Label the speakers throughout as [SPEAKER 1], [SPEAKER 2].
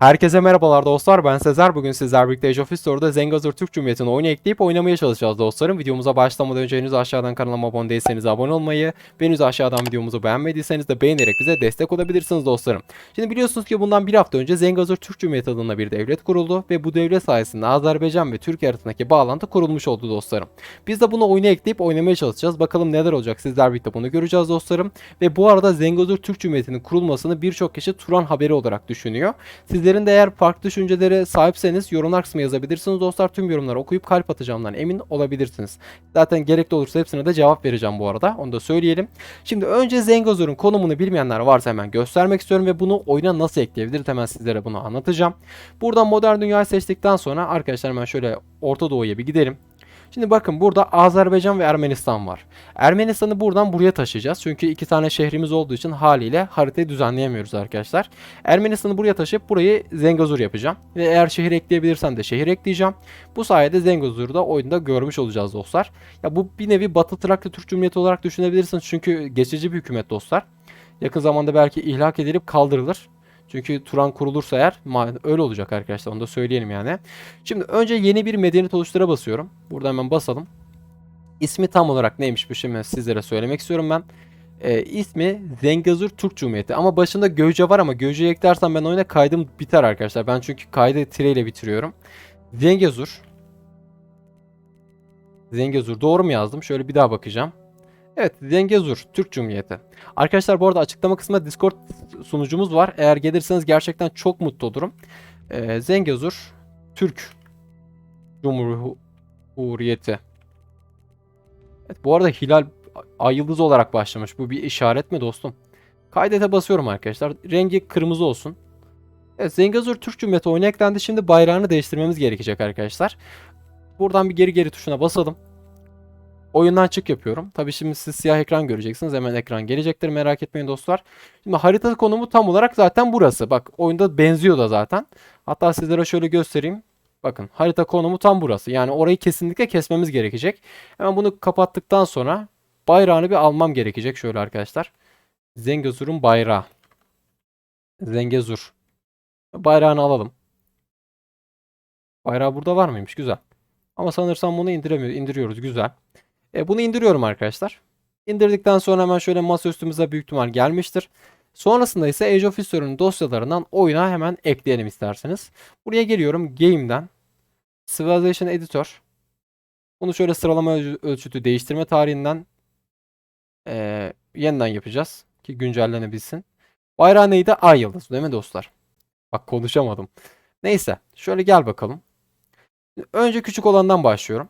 [SPEAKER 1] Herkese merhabalar dostlar ben Sezer bugün sizler birlikte Age of History'da Zengazur Türk Cumhuriyeti'ni oyunu ekleyip oynamaya çalışacağız dostlarım. Videomuza başlamadan önce henüz aşağıdan kanalıma abone değilseniz abone olmayı henüz aşağıdan videomuzu beğenmediyseniz de beğenerek bize destek olabilirsiniz dostlarım. Şimdi biliyorsunuz ki bundan bir hafta önce Zengazur Türk Cumhuriyeti adına bir devlet kuruldu ve bu devlet sayesinde Azerbaycan ve Türkiye arasındaki bağlantı kurulmuş oldu dostlarım. Biz de bunu oyuna ekleyip oynamaya çalışacağız. Bakalım neler olacak sizler birlikte bunu göreceğiz dostlarım. Ve bu arada Zengazur Türk Cumhuriyeti'nin kurulmasını birçok kişi Turan haberi olarak düşünüyor. Sizlerin de eğer farklı düşüncelere sahipseniz yorumlar kısmına yazabilirsiniz dostlar. Tüm yorumları okuyup kalp atacağımdan emin olabilirsiniz. Zaten gerekli olursa hepsine de cevap vereceğim bu arada. Onu da söyleyelim. Şimdi önce Zengazur'un konumunu bilmeyenler varsa hemen göstermek istiyorum ve bunu oyuna nasıl ekleyebiliriz hemen sizlere bunu anlatacağım. Buradan modern dünyayı seçtikten sonra arkadaşlar hemen şöyle Orta Doğu'ya bir gidelim. Şimdi bakın burada Azerbaycan ve Ermenistan var. Ermenistan'ı buradan buraya taşıyacağız. Çünkü iki tane şehrimiz olduğu için haliyle haritayı düzenleyemiyoruz arkadaşlar. Ermenistan'ı buraya taşıyıp burayı Zengazur yapacağım. Ve eğer şehir ekleyebilirsem de şehir ekleyeceğim. Bu sayede Zengazur'u da oyunda görmüş olacağız dostlar. Ya bu bir nevi Batı Trakya Türk Cumhuriyeti olarak düşünebilirsiniz. Çünkü geçici bir hükümet dostlar. Yakın zamanda belki ihlak edilip kaldırılır. Çünkü Turan kurulursa eğer öyle olacak arkadaşlar onu da söyleyelim yani. Şimdi önce yeni bir medeniyet oluştura basıyorum. Burada hemen basalım. İsmi tam olarak neymiş bu şimdi sizlere söylemek istiyorum ben. Ee, ismi Zengazur Türk Cumhuriyeti ama başında Gövce var ama Gövce'yi eklersem ben oyuna kaydım biter arkadaşlar. Ben çünkü kaydı tireyle bitiriyorum. Zengazur. Zengazur doğru mu yazdım? Şöyle bir daha bakacağım. Evet Zengezur Türk Cumhuriyeti. Arkadaşlar bu arada açıklama kısmında Discord sunucumuz var. Eğer gelirseniz gerçekten çok mutlu olurum. Ee, Zengezur Türk Cumhuriyeti. Evet, bu arada hilal ay yıldızı olarak başlamış. Bu bir işaret mi dostum? Kaydete basıyorum arkadaşlar. Rengi kırmızı olsun. Evet Zengezur Türk Cumhuriyeti oyuna eklendi. Şimdi bayrağını değiştirmemiz gerekecek arkadaşlar. Buradan bir geri geri tuşuna basalım. Oyundan çık yapıyorum. Tabii şimdi siz siyah ekran göreceksiniz. Hemen ekran gelecektir merak etmeyin dostlar. Şimdi harita konumu tam olarak zaten burası. Bak oyunda benziyor da zaten. Hatta sizlere şöyle göstereyim. Bakın harita konumu tam burası. Yani orayı kesinlikle kesmemiz gerekecek. Hemen bunu kapattıktan sonra bayrağını bir almam gerekecek. Şöyle arkadaşlar. Zengezur'un bayrağı. Zengezur. Bayrağını alalım. Bayrağı burada var mıymış? Güzel. Ama sanırsam bunu indiremiyor, indiriyoruz. Güzel. E, bunu indiriyorum arkadaşlar. İndirdikten sonra hemen şöyle masa üstümüze büyük ihtimal gelmiştir. Sonrasında ise Age of History'nin dosyalarından oyuna hemen ekleyelim isterseniz. Buraya geliyorum Game'den. Civilization Editor. Bunu şöyle sıralama ölçü- ölçütü değiştirme tarihinden e, yeniden yapacağız. Ki güncellenebilsin. Bayrağı neydi? Ay yıldızı değil mi dostlar? Bak konuşamadım. Neyse. Şöyle gel bakalım. Önce küçük olandan başlıyorum.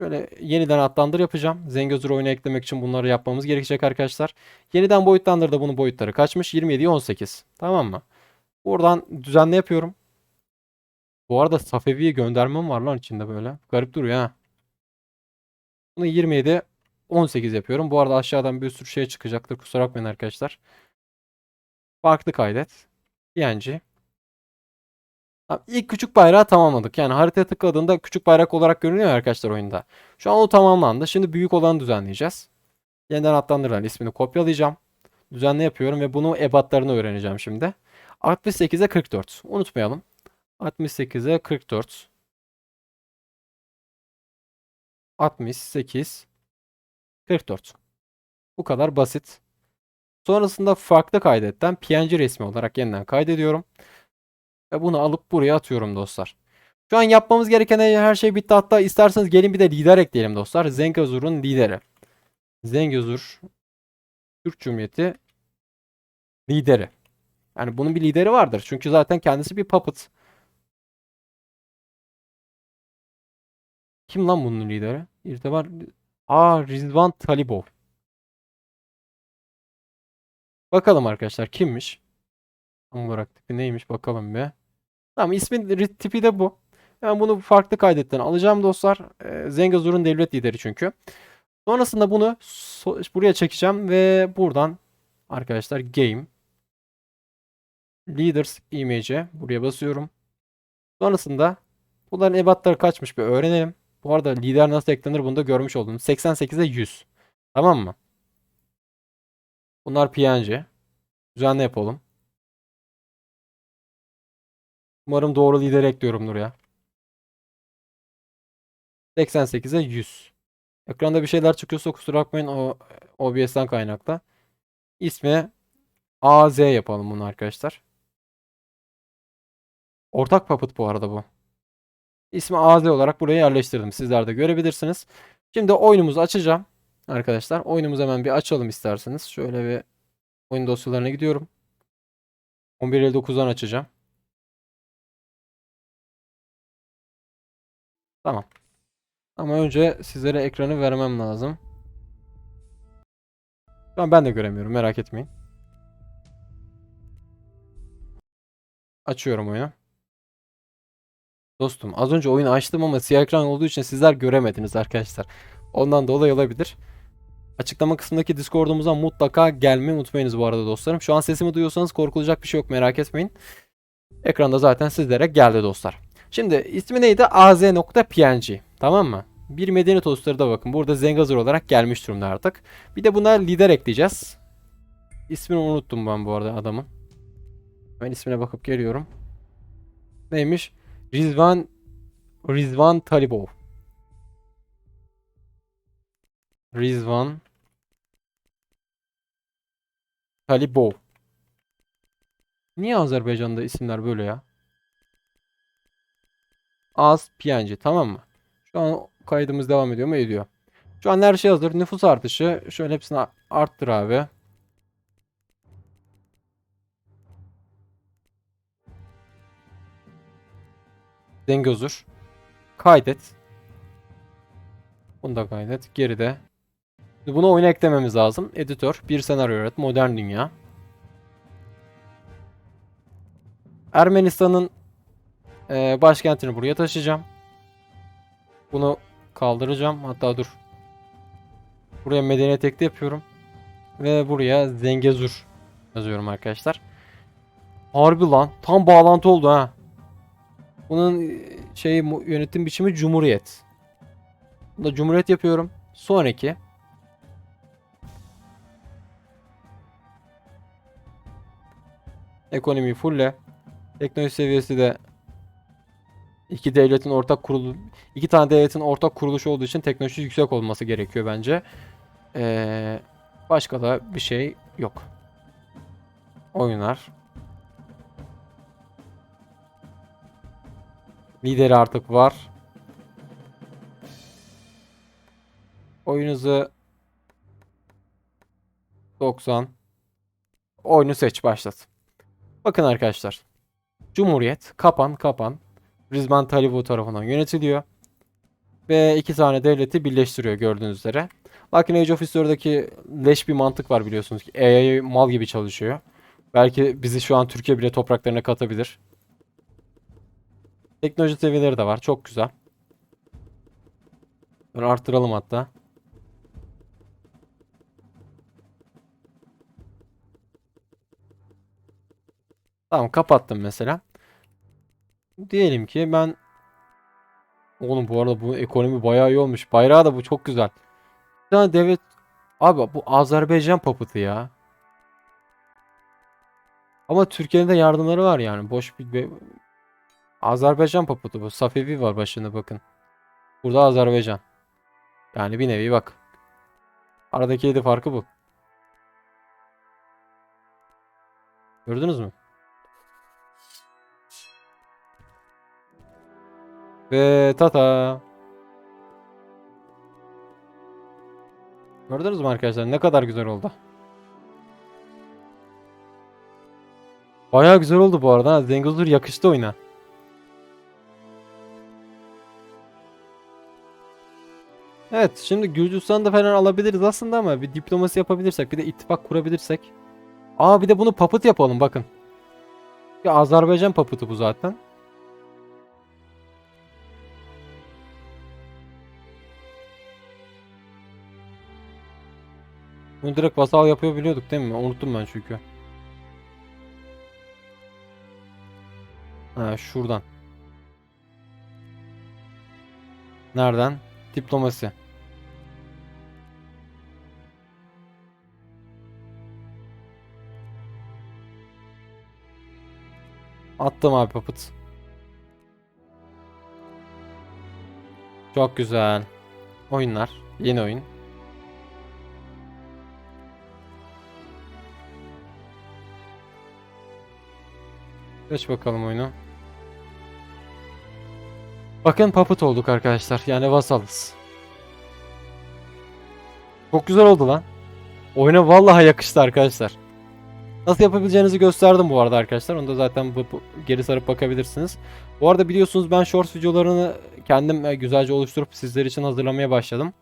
[SPEAKER 1] Şöyle yeniden adlandır yapacağım. Zengözür oyuna eklemek için bunları yapmamız gerekecek arkadaşlar. Yeniden boyutlandır da bunun boyutları kaçmış? 27'ye 18. Tamam mı? Buradan düzenle yapıyorum. Bu arada Safevi'ye göndermem var lan içinde böyle. Garip duruyor ha. Bunu 27 18 yapıyorum. Bu arada aşağıdan bir sürü şey çıkacaktır. Kusura bakmayın arkadaşlar. Farklı kaydet. PNG. Tamam, ilk küçük bayrağı tamamladık. Yani haritaya tıkladığında küçük bayrak olarak görünüyor arkadaşlar oyunda. Şu an o tamamlandı. Şimdi büyük olanı düzenleyeceğiz. Yeniden adlandırılan ismini kopyalayacağım. Düzenle yapıyorum ve bunu ebatlarını öğreneceğim şimdi. 68'e 44. Unutmayalım. 68'e 44. 68 44. Bu kadar basit. Sonrasında farklı kaydetten PNG resmi olarak yeniden kaydediyorum. Ve bunu alıp buraya atıyorum dostlar. Şu an yapmamız gereken her şey bitti. Hatta isterseniz gelin bir de lider ekleyelim dostlar. Zengezur'un lideri. Zengezur Türk Cumhuriyeti lideri. Yani bunun bir lideri vardır. Çünkü zaten kendisi bir puppet. Kim lan bunun lideri? İrtibar... Aa Rizvan Talibov. Bakalım arkadaşlar kimmiş? Tam olarak tipi neymiş bakalım bir. Tamam ismin tipi de bu. Ben bunu farklı kaydetten alacağım dostlar. Zengazur'un devlet lideri çünkü. Sonrasında bunu so- buraya çekeceğim ve buradan arkadaşlar game leaders image'e buraya basıyorum. Sonrasında bunların ebatları kaçmış bir öğrenelim. Bu arada lider nasıl eklenir bunu da görmüş oldunuz. 88'e 100. Tamam mı? Bunlar PNG. Düzenli yapalım. Umarım doğru lideri ekliyorumdur ya. 88'e 100. Ekranda bir şeyler çıkıyorsa kusura bakmayın o OBS'ten kaynaklı. İsmi AZ yapalım bunu arkadaşlar. Ortak puppet bu arada bu. İsmi AZ olarak buraya yerleştirdim. Sizler de görebilirsiniz. Şimdi oyunumuzu açacağım. Arkadaşlar oyunumuzu hemen bir açalım isterseniz. Şöyle bir oyun dosyalarına gidiyorum. 11.59'dan açacağım. Tamam. Ama önce sizlere ekranı vermem lazım. An ben de göremiyorum merak etmeyin. Açıyorum oyunu. Dostum az önce oyunu açtım ama siyah ekran olduğu için sizler göremediniz arkadaşlar. Ondan dolayı olabilir. Açıklama kısmındaki Discord'umuza mutlaka gelmeyi unutmayınız bu arada dostlarım. Şu an sesimi duyuyorsanız korkulacak bir şey yok merak etmeyin. Ekranda zaten sizlere geldi dostlar. Şimdi ismi neydi? az.png. Tamam mı? Bir medeni tostları da bakın. Burada Zengazur olarak gelmiş durumda artık. Bir de buna lider ekleyeceğiz. İsmini unuttum ben bu arada adamın. Ben ismine bakıp geliyorum. Neymiş? Rizvan Rizvan Talibov. Rizvan Talibov. Niye Azerbaycan'da isimler böyle ya? Az PNG tamam mı? Şu an kaydımız devam ediyor mu? Ediyor. Şu an her şey hazır. Nüfus artışı. Şöyle hepsini arttır abi. Dengözür. Kaydet. Bunu da kaydet. Geride. Bunu oyuna eklememiz lazım. Editör. Bir senaryo üret. Modern dünya. Ermenistan'ın eee, başkentini buraya taşıyacağım. Bunu kaldıracağım. Hatta dur. Buraya medeniyet ekli yapıyorum. Ve buraya Zengezur yazıyorum arkadaşlar. Harbi lan. Tam bağlantı oldu ha. Bunun e, şey yönetim biçimi Cumhuriyet. Bunu da Cumhuriyet yapıyorum. Sonraki. Ekonomi fulle. Teknoloji seviyesi de iki devletin ortak kurulu iki tane devletin ortak kuruluşu olduğu için teknoloji yüksek olması gerekiyor bence. Ee, başka da bir şey yok. Oyunlar. Lideri artık var. Oyun hızı 90. Oyunu seç başlat. Bakın arkadaşlar. Cumhuriyet kapan kapan. Rizvan Talibov tarafından yönetiliyor. Ve iki tane devleti birleştiriyor gördüğünüz üzere. Lakin Age of History'daki leş bir mantık var biliyorsunuz ki. AI mal gibi çalışıyor. Belki bizi şu an Türkiye bile topraklarına katabilir. Teknoloji seviyeleri de var. Çok güzel. Bunu arttıralım hatta. Tamam kapattım mesela. Diyelim ki ben Oğlum bu arada bu ekonomi bayağı iyi olmuş. Bayrağı da bu çok güzel. Bir tane devlet Abi bu Azerbaycan papıtı ya. Ama Türkiye'nin de yardımları var yani. Boş bir Azerbaycan papıtı bu. Safevi var başında bakın. Burada Azerbaycan. Yani bir nevi bak. Aradaki de farkı bu. Gördünüz mü? Ve tata. Gördünüz mü arkadaşlar ne kadar güzel oldu. Bayağı güzel oldu bu arada. ha. Zengezur yakıştı oyuna. Evet şimdi Gürcistan'da falan alabiliriz aslında ama bir diplomasi yapabilirsek bir de ittifak kurabilirsek. Aa bir de bunu papıt yapalım bakın. Bir Azerbaycan papıtı bu zaten. Bunu direkt basal yapıyor biliyorduk değil mi? Unuttum ben çünkü. Ha şuradan. Nereden? Diplomasi. Attım abi papıt. Çok güzel. Oyunlar. Yeni oyun. Geç bakalım oyunu. Bakın papıt olduk arkadaşlar. Yani vasalız. Çok güzel oldu lan. Oyuna vallahi yakıştı arkadaşlar. Nasıl yapabileceğinizi gösterdim bu arada arkadaşlar. Onu da zaten geri sarıp bakabilirsiniz. Bu arada biliyorsunuz ben shorts videolarını kendim e, güzelce oluşturup sizler için hazırlamaya başladım.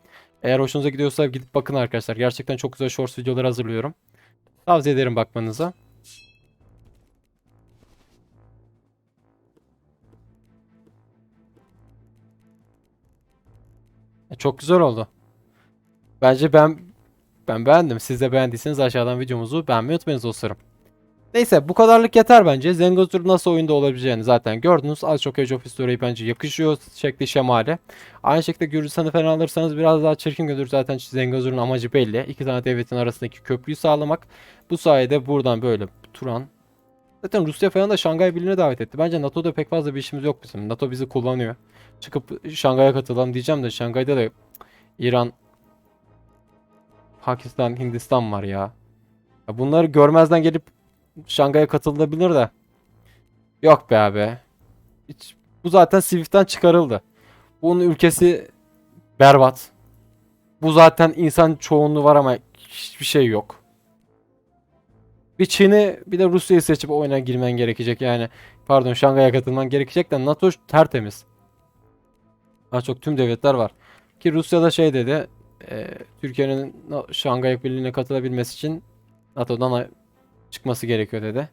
[SPEAKER 1] Eğer hoşunuza gidiyorsa gidip bakın arkadaşlar. Gerçekten çok güzel shorts videoları hazırlıyorum. Tavsiye ederim bakmanızı. E, Çok güzel oldu. Bence ben ben beğendim. Siz de beğendiyseniz aşağıdan videomuzu beğenmeyi unutmayın dostlarım. Neyse bu kadarlık yeter bence. Zengozur nasıl oyunda olabileceğini zaten gördünüz. Az çok Age of History bence yakışıyor şekli şemali. Aynı şekilde Gürcistan'ı falan alırsanız biraz daha çirkin görür. Zaten Zengozur'un amacı belli. İki tane devletin arasındaki köprüyü sağlamak. Bu sayede buradan böyle Turan. Zaten Rusya falan da Şangay Birliği'ne davet etti. Bence NATO'da pek fazla bir işimiz yok bizim. NATO bizi kullanıyor. Çıkıp Şangay'a katılalım diyeceğim de Şangay'da da İran, Pakistan, Hindistan var ya. Ya bunları görmezden gelip Şangay'a katılabilir de. Yok be abi. Hiç, bu zaten Swift'ten çıkarıldı. Bunun ülkesi berbat. Bu zaten insan çoğunluğu var ama hiçbir şey yok. Bir Çin'i bir de Rusya'yı seçip oyuna girmen gerekecek yani. Pardon Şangay'a katılman gerekecek de NATO tertemiz. Daha çok tüm devletler var. Ki Rusya'da şey dedi. e, Türkiye'nin Şangay Birliği'ne katılabilmesi için NATO'dan çıkması gerekiyor dedi.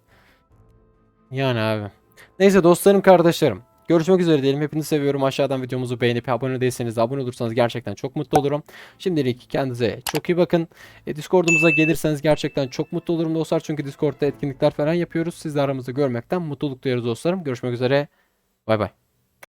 [SPEAKER 1] Yani abi. Neyse dostlarım kardeşlerim. Görüşmek üzere diyelim. Hepinizi seviyorum. Aşağıdan videomuzu beğenip abone değilseniz de abone olursanız gerçekten çok mutlu olurum. Şimdilik kendinize çok iyi bakın. E, Discord'umuza gelirseniz gerçekten çok mutlu olurum dostlar. Çünkü Discord'da etkinlikler falan yapıyoruz. Siz de aramızda görmekten mutluluk duyarız dostlarım. Görüşmek üzere. Bay bay.